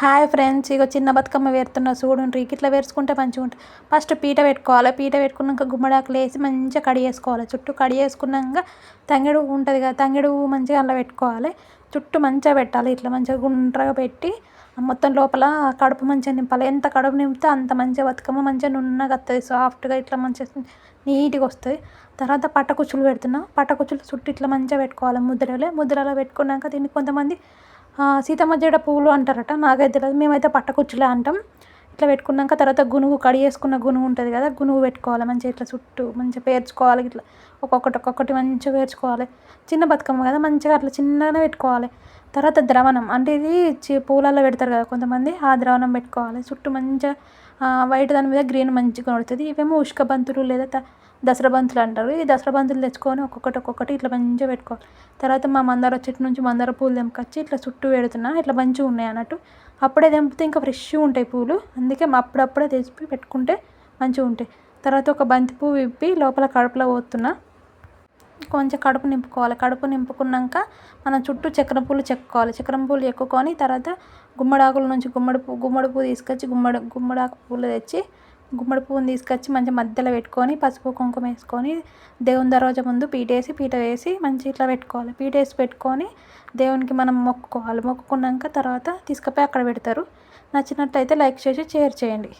Hi friends ఇక చిన్న బతుకమ్మ వేరుతున్నా చూడండి ఇట్లా వేర్చుకుంటే మంచిగా ఉంటుంది. ఫస్ట్ పీట పెట్టుకోవాలి. పీట పెట్టుకున్నాక గుమ్మడాకులు వేసి మంచిగా కడిగేసుకోవాలి చుట్టూ కడిగేసుకున్నాక తంగెడు ఉంటుంది కదా తంగెడు మంచిగా అలా పెట్టుకోవాలి. చుట్టూ మంచిగా పెట్టాలి. ఇట్లా మంచిగా గుండ్రగా పెట్టి మొత్తం లోపల కడుపు మంచిగా నింపాలి. ఎంత కడుపు నింపితే అంత మంచిగా బతుకమ్మ మంచిగా నున్నగా వస్తుంది. సాఫ్ట్గా ఇట్లా మంచిగా నీట్గా వస్తుంది. తర్వాత పట్టకుచ్చులు పెడుతున్నాం. పట్టకుచ్చులు చుట్టూ ఇట్లా మంచిగా పెట్టుకోవాలి. ముద్రలే. ముద్రలో పెట్టుకున్నాక దీన్ని కొంతమంది సీతమ్మ జడ పువ్వులు అంటారట నాకైతే తెలియదు మేమైతే పట్టకుచ్చులే అంటాం. ఇట్లా పెట్టుకున్నాక తర్వాత గునుగు కడిగేసుకున్న గునుగు ఉంటుంది కదా గునుగు పెట్టుకోవాలి మంచిగా ఇట్లా చుట్టూ మంచిగా పేర్చుకోవాలి ఇట్లా ఒక్కొక్కటి ఒక్కొక్కటి మంచిగా పేర్చుకోవాలి. చిన్న బతుకమ్మ కదా మంచిగా అట్లా చిన్నగానే పెట్టుకోవాలి. తర్వాత ద్రవణం అంటే ఇది చి పూలల్లో పెడతారు కదా కొంతమంది ఆ ద్రవణం పెట్టుకోవాలి. చుట్టూ మంచిగా వైట్ దాని మీద గ్రీన్ మంచిగా పడుతుంది ఇవేమో ఉష్క బంతులు లేదా దసరా బంతులు అంటారు. ఈ దసరా బంతులు తెచ్చుకొని ఒక్కొక్కటి ఒక్కొక్కటి ఇట్లా మంచిగా పెట్టుకోవాలి. తర్వాత మా మందార చెట్టు నుంచి మందార పూలు తెంపుకొచ్చి ఇట్లా చుట్టూ పెడుతున్నా ఇట్లా మంచిగా ఉన్నాయి అన్నట్టు. అప్పుడే తెంపితే ఇంకా ఫ్రెష్గా ఉంటాయి పూలు. అందుకే అప్పుడప్పుడే తెచ్చి పెట్టుకుంటే మంచిగా ఉంటాయి. తర్వాత ఒక బంతి పువ్వు విప్పి లోపల కడుపులో పోతున్నా. కొంచెం కడుపు నింపుకోవాలి. కడుపు నింపుకున్నాక మనం చుట్టూ చక్రం పూలు చెక్కుకోవాలి చక్రం పూలు చెక్కుకొని తర్వాత గుమ్మడాకుల నుంచి గుమ్మడి పువ్వు గుమ్మడి పువ్వు తీసుకొచ్చి గుమ్మడి గుమ్మడాకు పూలు తెచ్చి గుమ్మడి పువ్వుని తీసుకొచ్చి మంచిగా మధ్యలో పెట్టుకొని పసుపు కుంకుమ వేసుకొని దేవుని దరోజా ముందు పీట వేసి పీట వేసి మంచిగా ఇట్లా పెట్టుకోవాలి. పీట వేసి పెట్టుకొని దేవునికి మనం మొక్కుకోవాలి. మొక్కుకున్నాక తర్వాత తీసుకుపోయి అక్కడ పెడతారు. నచ్చినట్లయితే లైక్ చేసి షేర్ చేయండి.